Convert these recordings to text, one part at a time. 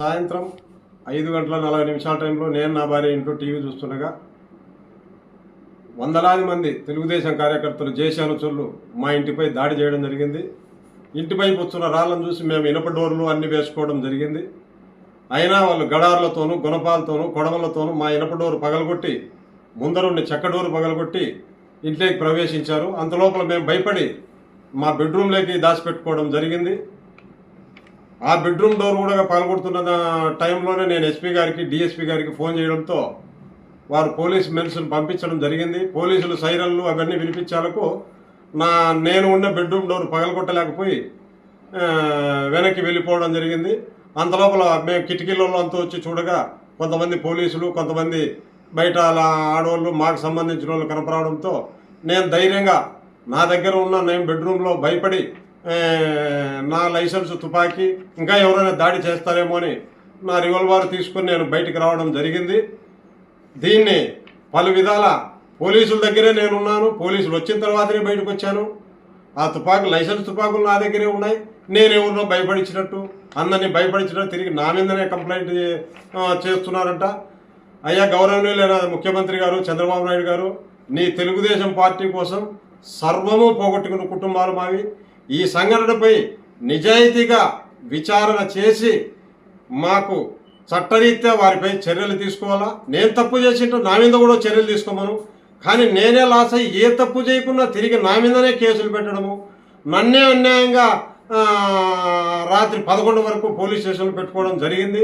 సాయంత్రం ఐదు గంటల నలభై నిమిషాల టైంలో నేను నా భార్య ఇంట్లో టీవీ చూస్తుండగా వందలాది మంది తెలుగుదేశం కార్యకర్తలు జేసీ అనుచరులు మా ఇంటిపై దాడి చేయడం జరిగింది. ఇంటిపై వస్తున్న రాళ్ళను చూసి మేము ఇనప డోర్లు అన్ని వేసుకోవడం జరిగింది. అయినా వాళ్ళు గడార్లతోనూ గుణపాలతోనూ కొడవలతోనూ మా ఇనప డోరు పగలగొట్టి ముందరుండి చెక్క డోరు పగలగొట్టి ఇంట్లోకి ప్రవేశించారు. అంతలోపల మేము భయపడి మా బెడ్రూమ్లోకి దాచిపెట్టుకోవడం జరిగింది. ఆ బెడ్రూమ్ డోర్ కూడా పగలగొడుతున్న టైంలోనే నేను ఎస్పీ గారికి డిఎస్పీ గారికి ఫోన్ చేయడంతో వారు పోలీస్ మెన్స్ను పంపించడం జరిగింది. పోలీసులు సైరన్లు అవన్నీ వినిపించాలకు నా నేను ఉన్న బెడ్రూమ్ డోర్ పగలగొట్టలేకపోయి వెనక్కి వెళ్ళిపోవడం జరిగింది. అంతలోపల మేము కిటికీలలో అంతా వచ్చి చూడగా కొంతమంది పోలీసులు కొంతమంది బయట అలా ఆడవాళ్ళు మాకు సంబంధించిన వాళ్ళు కనపరావడంతో నేను ధైర్యంగా నా దగ్గర ఉన్న నేను బెడ్రూమ్లో భయపడి నా లైసెన్స్ తుపాకీ ఇంకా ఎవరైనా దాడి చేస్తారేమో అని నా రివాల్వర్ తీసుకుని నేను బయటికి రావడం జరిగింది. దీన్ని పలు విధాల పోలీసుల దగ్గరే నేనున్నాను. పోలీసులు వచ్చిన తర్వాతనే బయటకు వచ్చాను ఆ తుపాకు లైసెన్స్ తుపాకులు నా దగ్గరే ఉన్నాయి. నేను ఎవరినో భయపడించినట్టు అందరినీ భయపడించినట్టు తిరిగి నా మీదనే కంప్లైంట్ చేస్తున్నారంట. అయ్యా గౌరవనీయులైన ముఖ్యమంత్రి గారు చంద్రబాబు నాయుడు గారు నీ తెలుగుదేశం పార్టీ కోసం సర్వము పోగొట్టుకున్న కుటుంబాలు మావి. ఈ సంఘటనపై నిజాయితీగా విచారణ చేసి మాకు చట్టరీత్యా వారిపై చర్యలు తీసుకోవాలా? నేను తప్పు చేసింటే నా మీద కూడా చర్యలు తీసుకోమను. కానీ నేనే లాస్ అయ్యి ఏ తప్పు చేయకుండా తిరిగి నా మీదనే కేసులు పెట్టడము. నన్నే అన్యాయంగా రాత్రి పదకొండు వరకు పోలీస్ స్టేషన్లో పెట్టుకోవడం జరిగింది.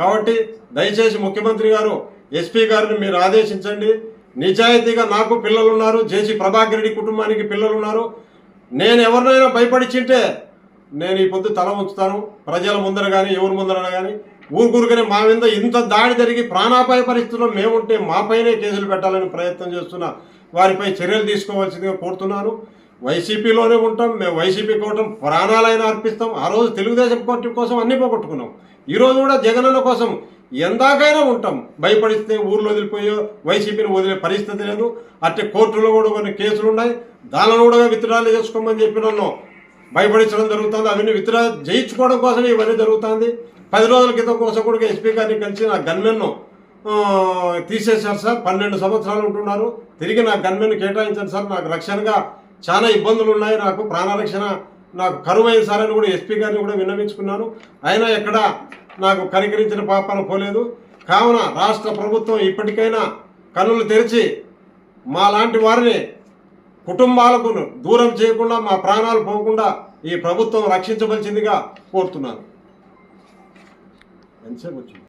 కాబట్టి దయచేసి ముఖ్యమంత్రి గారు ఎస్పీ గారిని మీరు ఆదేశించండి. నిజాయితీగా నాకు పిల్లలు ఉన్నారు జేసీ ప్రభాకర్ రెడ్డి కుటుంబానికి పిల్లలు ఉన్నారు నేను ఎవరినైనా భయపడిచ్చింటే నేను ఈ పొద్దు తల ఉంచుతాను ప్రజల ముందర కానీ ఎవరి ముందర కానీ ఊరుకూరుకనే మా మీద ఇంత దాడి జరిగి ప్రాణాపాయ పరిస్థితుల్లో మేముంటే మాపైనే కేసులు పెట్టాలని ప్రయత్నం చేస్తున్న వారిపై చర్యలు తీసుకోవాల్సిందిగా కోరుతున్నాను. వైసీపీలోనే ఉంటాం. మేము వైసీపీ కోటం ప్రాణాలైనా అర్పిస్తాం. ఆ రోజు తెలుగుదేశం పార్టీ కోసం అన్ని పోగొట్టుకున్నాం. ఈరోజు కూడా జగనన్న కోసం ఎందాకైనా ఉంటాం. భయపడిస్తే ఊర్లో వదిలిపోయో వైసీపీని వదిలే పరిస్థితి లేదు. అట్టే కోర్టులో కూడా కొన్ని కేసులు ఉన్నాయి దానిలో కూడా విత్డ్రాలు చేసుకోమని చెప్పి నన్ను భయపడించడం జరుగుతుంది. అవన్నీ విత్డ్రా జయించుకోవడం కోసం ఇవన్నీ జరుగుతుంది. పది రోజుల క్రితం కోసం కూడా ఎస్పీ గారిని కలిసి నా గన్మెన్ను తీసేశారు సార్. పన్నెండు సంవత్సరాలు ఉంటున్నారు. తిరిగి నా గన్మెన్ కేటాయించారు సార్. నాకు రక్షణగా చాలా ఇబ్బందులు ఉన్నాయి నాకు ప్రాణరక్షణ నాకు కరువైంది సార్ అని కూడా ఎస్పీ గారిని కూడా విన్నవించుకున్నాను. అయినా ఎక్కడ నాకు కనికరించిన పాపాలు పోలేదు. కావున రాష్ట్ర ప్రభుత్వం ఇప్పటికైనా కన్నులు తెరిచి మా లాంటి వారిని కుటుంబాలకు దూరం చేయకుండా మా ప్రాణాలు పోకుండా ఈ ప్రభుత్వం రక్షించవలసిందిగా కోరుతున్నాను. ఎంతసేపు వచ్చింది?